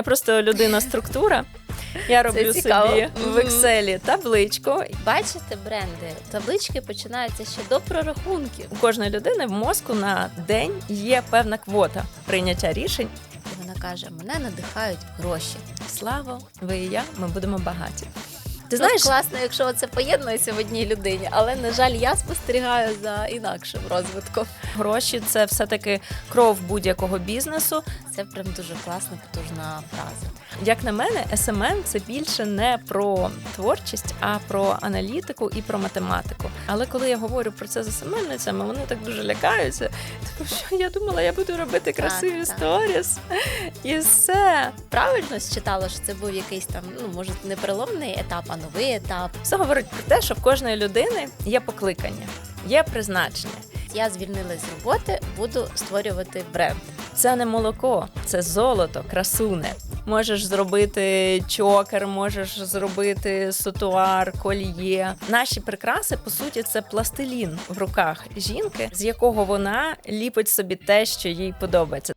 Я просто людина структура. Я роблю цікаво. собі в Excel табличку. Бачите, бренди, таблички починаються ще до прорахунків. У кожної людини в мозку на день є певна квота прийняття рішень. І вона каже: мене надихають гроші. Слава, ви і я, ми будемо багаті. Ти знаєш, класно, якщо це поєднується в одній людині, але на жаль, я спостерігаю за інакшим розвитком. гроші це все-таки кров будь-якого бізнесу. Це прям дуже класна, потужна фраза. Як на мене, SMM – це більше не про творчість, а про аналітику і про математику. Але коли я говорю про це з SMM-ницями, вони так дуже лякаються. Тому що я думала, я буду робити красиві так. сторіс і все. Правильно считала, що це був якийсь там, ну може, не переломний етап, а новий етап. Все говорить про те, що в кожної людини є покликання, є призначення. Я звільнилась з роботи, буду створювати бренд. Це не молоко, це золото, красуне. Можеш зробити чокер, можеш зробити сутуар, кольє. Наші прикраси, по суті, це пластилін в руках жінки, з якого вона ліпить собі те, що їй подобається.